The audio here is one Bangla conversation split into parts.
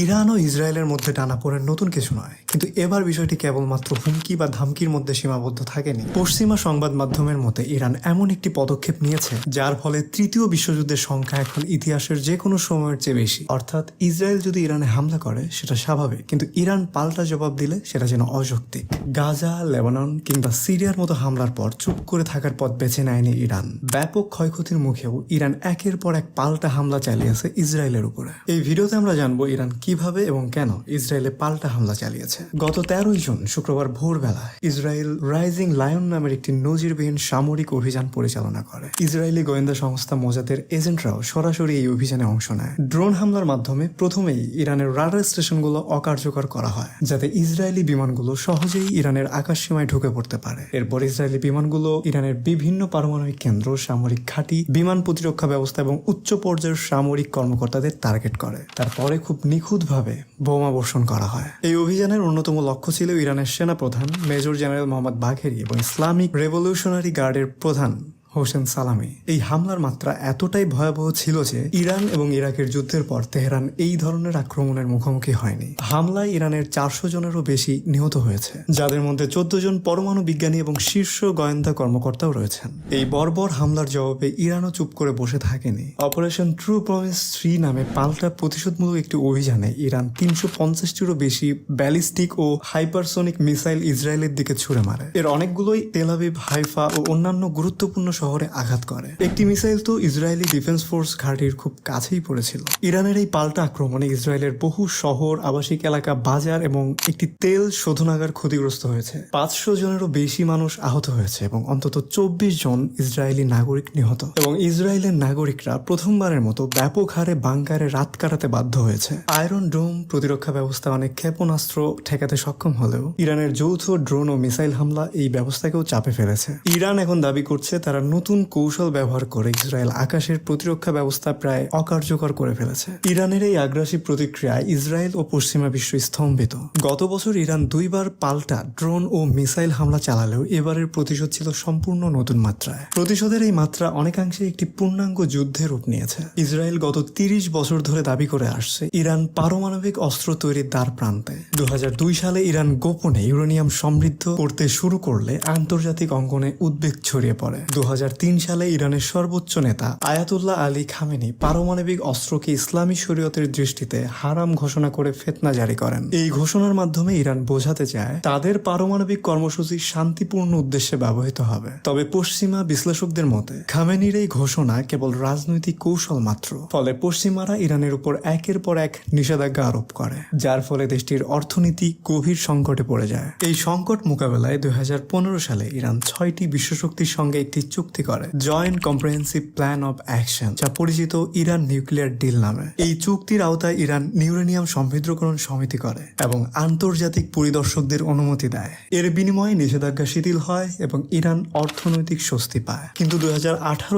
ইরান ও ইসরায়েলের মধ্যে টানাপোড়েন নতুন কিছু নয়, কিন্তু এবার বিষয়টি কেবলমাত্র হুমকি বা ধামকির মধ্যে সীমাবদ্ধ থাকেনি। পশ্চিমা সংবাদ মাধ্যমের মতে, ইরান এমন একটি পদক্ষেপ নিয়েছে, যার ফলে তৃতীয় বিশ্বযুদ্ধের সংখ্যা এখন ইতিহাসের যে কোনো সময়ের চেয়ে বেশি। অর্থাৎ ইসরায়েল যদি ইরানে হামলা করে, সেটা স্বাভাবিক, কিন্তু ইরান পাল্টা জবাব দিলে সেটা যেন অযৌক্তিক। গাজা, লেবানন কিংবা সিরিয়ার মতো হামলার পর চুপ করে থাকার পথ বেছে নেয়নি ইরান। ব্যাপক ক্ষয়ক্ষতির মুখেও ইরান একের পর এক পাল্টা হামলা চালিয়েছে ইসরায়েলের উপরে। এই ভিডিওতে আমরা জানব ইরান কীভাবে এবং কেন ইসরায়েলে পাল্টা হামলা চালিয়েছে? গত তেরোই জুন, শুক্রবার ভোরবেলা ইসরায়েল রাইজিং লায়ন নামের একটি নজিরবিহীন সামরিক অভিযান পরিচালনা করে। ইসরায়েলি গোয়েন্দা সংস্থা মোজাদের এজেন্টরাও সরাসরি এই অভিযানে অংশ নেয়। ড্রোন হামলার মাধ্যমে প্রথমেই ইরানের রাডার স্টেশনগুলো অকার্যকর করা হয়, যাতে ইসরায়েলি বিমানগুলো সহজেই ইরানের আকাশ সীমায় ঢুকে পড়তে পারে। এরপর ইসরায়েলি বিমানগুলো ইরানের বিভিন্ন পারমাণবিক কেন্দ্র, সামরিক ঘাঁটি, বিমান প্রতিরক্ষা ব্যবস্থা এবং উচ্চ পর্যায়ের সামরিক কর্মকর্তাদের টার্গেট করে। তারপরে খুব নিখুঁতভাবে বোমা বর্ষণ করা হয়। এই অভিযানের অন্যতম লক্ষ্য ছিল ইরানের সেনাপ্রধান মেজর জেনারেল মোহাম্মদ বাঘেরি এবং ইসলামিক রেভলিউশনারি গার্ডের প্রধান হোসেন সালামি। এই হামলার মাত্রা এতটাই ভয়াবহ ছিল যে ইরান এবং ইরাকের যুদ্ধের পর তেহরান এই ধরনের আক্রমণের মুখোমুখি হয়নি। হামলায় ইরানের চারশো জনেরও বেশি নিহত হয়েছে, যাদের মধ্যে চোদ্দ জন পরমাণু বিজ্ঞানী এবং শীর্ষ গোয়েন্দা কর্মকর্তাও রয়েছেন। এই বর্বর হামলার জবাবে ইরানও চুপ করে বসে থাকেনি। অপারেশন ট্রু প্রমিস থ্রি নামে পাল্টা প্রতিশোধমূলক একটি অভিযানে ইরান তিনশো পঞ্চাশটিরও বেশি ব্যালিস্টিক ও হাইপারসোনিক মিসাইল ইসরায়েলের দিকে ছুড়ে মারে। এর অনেকগুলোই তেলাবিব হাইফা ও অন্যান্য গুরুত্বপূর্ণ শহরে আঘাত করে। একটি মিসাইল তো ইসরায়েলি ডিফেন্স ফোর্স ঘাঁটির খুব কাছেই পড়েছিল। ইরানের এই পাল্টা আক্রমণে ইসরায়েলের বহু শহর, আবাসিক এলাকা, বাজার এবং একটি তেল শোধনাগার ক্ষতিগ্রস্ত হয়েছে। পাঁচশো জনেরও বেশি মানুষ আহত হয়েছে এবং অন্তত চব্বিশ জন ইসরায়েলি নাগরিক নিহত। এবং ইসরায়েলের নাগরিকরা প্রথমবারের মতো ব্যাপক হারে বাংকারে রাত কাটাতে বাধ্য হয়েছে। আয়রন ডোম প্রতিরক্ষা ব্যবস্থা অনেক ক্ষেপণাস্ত্র ঠেকাতে সক্ষম হলেও ইরানের যৌথ ড্রোন ও মিসাইল হামলা এই ব্যবস্থাকেও চাপে ফেলেছে। ইরান এখন দাবি করছে তারা নতুন কৌশল ব্যবহার করে ইসরায়েল আকাশের প্রতিরক্ষা ব্যবস্থা প্রায় অকার্যকর করে ফেলেছে। ইরানের এই আগ্রাসী প্রতিক্রিয়ায় ইসরায়েল ও পশ্চিমা বিশ্ব স্তম্ভিত। গত বছর ইরান দুইবার পাল্টা ড্রোন ও মিসাইল হামলা চালালেও এবারের প্রতিশোধ ছিল সম্পূর্ণ নতুন মাত্রায়। প্রতিশোধের এই মাত্রা অনেকাংশে একটি পূর্ণাঙ্গ যুদ্ধের রূপ নিয়েছে। ইসরায়েল গত তিরিশ বছর ধরে দাবি করে আসছে ইরান পারমাণবিক অস্ত্র তৈরির দ্বার প্রান্তে। দু হাজার দুই সালে ইরান গোপনে ইউরেনিয়াম সমৃদ্ধ করতে শুরু করলে আন্তর্জাতিক অঙ্গনে উদ্বেগ ছড়িয়ে পড়ে। দু হাজার সালে ইরানের সর্বোচ্চ নেতা আয়াতুল্লাহ আলী খামেনি পারমাণবিক অস্ত্রকে ইসলামী শরীয়তের দৃষ্টিতে হারাম ঘোষণা করে ফেতনা জারি করেন। এই ঘোষণার মাধ্যমে ইরান বোঝাতে চায় তাদের পারমাণবিক কর্মসূচি শান্তিপূর্ণ উদ্দেশ্যে ব্যবহৃত হবে। তবে পশ্চিমা বিশ্লেষকদের মতে, খামেনির এই ঘোষণা কেবল রাজনৈতিক কৌশল মাত্র, ফলে পশ্চিমারা ইরানের উপর একের পর এক নিষেধাজ্ঞা আরোপ করে, যার ফলে দেশটির অর্থনীতি গভীর সংকটে পড়ে যায়। এই সংকট মোকাবেলায় দুই হাজার পনেরো সালে ইরান ছয়টি বিশ্বশক্তির সঙ্গে একটি চুক্তি করে। Joint comprehensive plan of action যা পরিচিত ইরান নিউক্লিয়ার ডিল নামে। এই চুক্তির আওতায় ইরান ইউরেনিয়াম সমৃদ্ধকরণ সমিতি করে এবং আন্তর্জাতিক পরিদর্শকদের অনুমতি দেয়। এর বিনিময়ে নিষেধাজ্ঞা শিথিল হয় এবং ইরান অর্থনৈতিক স্বস্তি পায়। কিন্তু দুই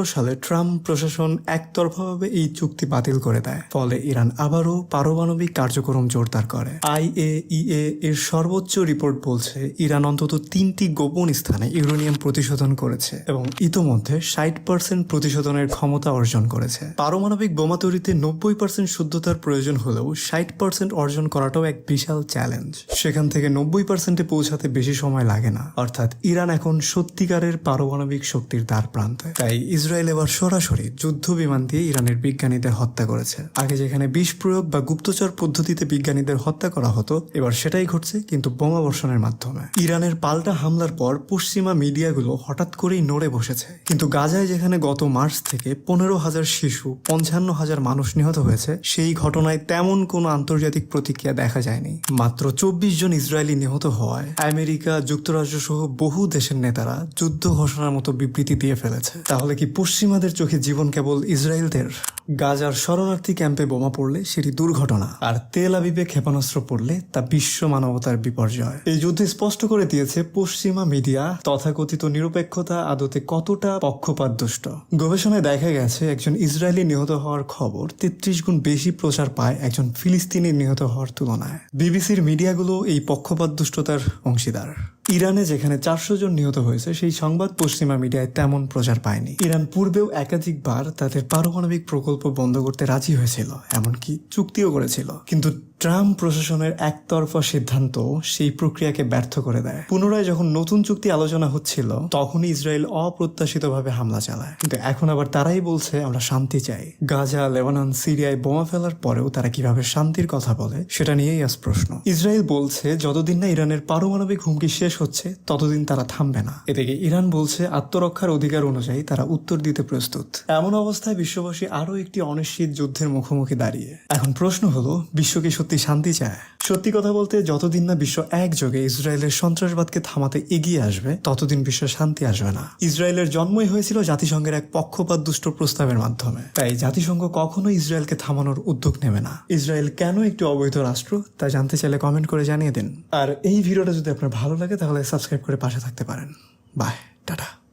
সালে ট্রাম্প প্রশাসন একতরফাভাবে এই চুক্তি বাতিল করে দেয়। ফলে ইরান আবারও পারমাণবিক কার্যক্রম জোরদার করে। আই এ আইএইএ এর সর্বোচ্চ রিপোর্ট বলছে, ইরান অন্তত তিনটি গোপন স্থানে ইউরেনিয়াম প্রতিশোধন করেছে এবং ইতোমধ্যে ষাট পার্সেন্ট প্রতিশোধনের ক্ষমতা অর্জন করেছে। পারমাণবিক বোমা তৈরিতে নব্বই পার্সেন্ট শুদ্ধতার প্রয়োজন হলেও ষাট পার্সেন্ট অর্জন করাটাও এক বিশাল চ্যালেঞ্জ সেখান থেকে নব্বই পার্সেন্টে পৌঁছাতে বেশি সময় লাগে না। অর্থাৎ ইরান এখন সত্যিকারের পারমাণবিক শক্তির দ্বার প্রান্তে। তাই ইসরায়েল এবার সরাসরি যুদ্ধ বিমান দিয়ে ইরানের বিজ্ঞানীদের হত্যা করেছে। আগে যেখানে বিষ প্রয়োগ বা গুপ্তচর পদ্ধতিতে বিজ্ঞানীদের হত্যা করা হতো, এবার সেটাই ঘটছে কিন্তু বোমা বর্ষণের মাধ্যমে। ইরানের পাল্টা হামলার পর পশ্চিমা মিডিয়াগুলো হঠাৎ করেই নড়ে বসেছে। কিন্তু গাজায় যেখানে গত মার্চ থেকে পনেরো হাজার শিশু, পঞ্চান্ন হাজার মানুষ নিহত হয়েছে, সেই ঘটনায় তেমন কোনো আন্তর্জাতিক প্রতিক্রিয়া দেখা যায়নি। মাত্র চব্বিশ জন ইসরায়েলি নিহত হওয়ায় আমেরিকা যুক্তরাষ্ট্র সহ বহু দেশের নেতারা যুদ্ধ ঘোষণার মতো বিবৃতি দিয়ে ফেলেছে। তাহলে কি পশ্চিমাদের চোখে জীবন কেবল ইসরায়েলদের? গাজার শরণার্থী ক্যাম্পে বোমা পড়লে সেটি দুর্ঘটনা। আর তেল আবিবে ক্ষেপণাস্ত্র পড়লে তা বিশ্ব মানবতার বিপর্যয়। এই যুদ্ধে স্পষ্ট করে দিয়েছে পশ্চিমা মিডিয়া তথাকথিত নিরপেক্ষতা আদতে কতটা পক্ষপাত দুষ্ট। গবেষণায় দেখা গেছে, একজন ইসরায়েলি নিহত হওয়ার খবর তেত্রিশ গুণ বেশি প্রচার পায় একজন ফিলিস্তিনি নিহত হওয়ার তুলনায়। বিবিসির মিডিয়াগুলো এই পক্ষপাত দুষ্টতার অংশীদার। ইরানে যেখানে চারশো জন নিহত হয়েছে, সেই সংবাদ পশ্চিমা মিডিয়ায় তেমন প্রচার পায়নি। ইরান পূর্বেও একাধিকবার তাদের পারমাণবিক প্রকল্প বন্ধ করতে রাজি হয়েছিল, এমনকি চুক্তিও করেছিল। কিন্তু ট্রাম্প প্রশাসনের একতরফা সিদ্ধান্ত সেই প্রক্রিয়াকে ব্যর্থ করে দেয়। পুনরায় যখন নতুন চুক্তি আলোচনা হচ্ছিল, তখনই ইসরায়েল অপ্রত্যাশিতভাবে হামলা চালায়। কিন্তু এখন আবার তারাই বলছে, আমরা শান্তি চাই। গাজা, লেবানন, সিরিয়ায় বোমা ফেলার পরেও তারা কীভাবে শান্তির কথা বলে, সেটা নিয়েই আজ প্রশ্ন। ইসরায়েল বলছে, যতদিন না ইরানের পারমাণবিক হুমকি শেষ হচ্ছে, ততদিন তারা থামবে না। এদিকে ইরান বলছে, আত্মরক্ষার অধিকার অনুযায়ী তারা উত্তর দিতে প্রস্তুত। এমন অবস্থায় বিশ্ববাসী আরও একটি অনিশ্চিত যুদ্ধের মুখোমুখি দাঁড়িয়ে। এখন প্রশ্ন হলো, বিশ্ব কি সত্যি শান্তি চায়। সত্যি কথা বলতে যতদিন না বিশ্ব একযোগে ইসরায়েলের সন্ত্রাসবাদকে থামাতে এগিয়ে আসবে, ততদিন বিশ্ব শান্তি আসবে না। ইসরায়েলের জন্মই হয়েছিল জাতিসংঘের এক পক্ষপাত দুষ্ট প্রস্তাবের মাধ্যমে। তাই জাতিসংঘ কখনো ইসরায়েলকে থামানোর উদ্যোগ নেবে না। ইসরায়েল কেন একটি অবৈধ রাষ্ট্র, তা জানতে চাইলে কমেন্ট করে জানিয়ে দিন। আর এই ভিডিওটা যদি আপনার ভালো লাগে, তাহলে সাবস্ক্রাইব করে পাশে থাকতে পারেন। Bye, tata.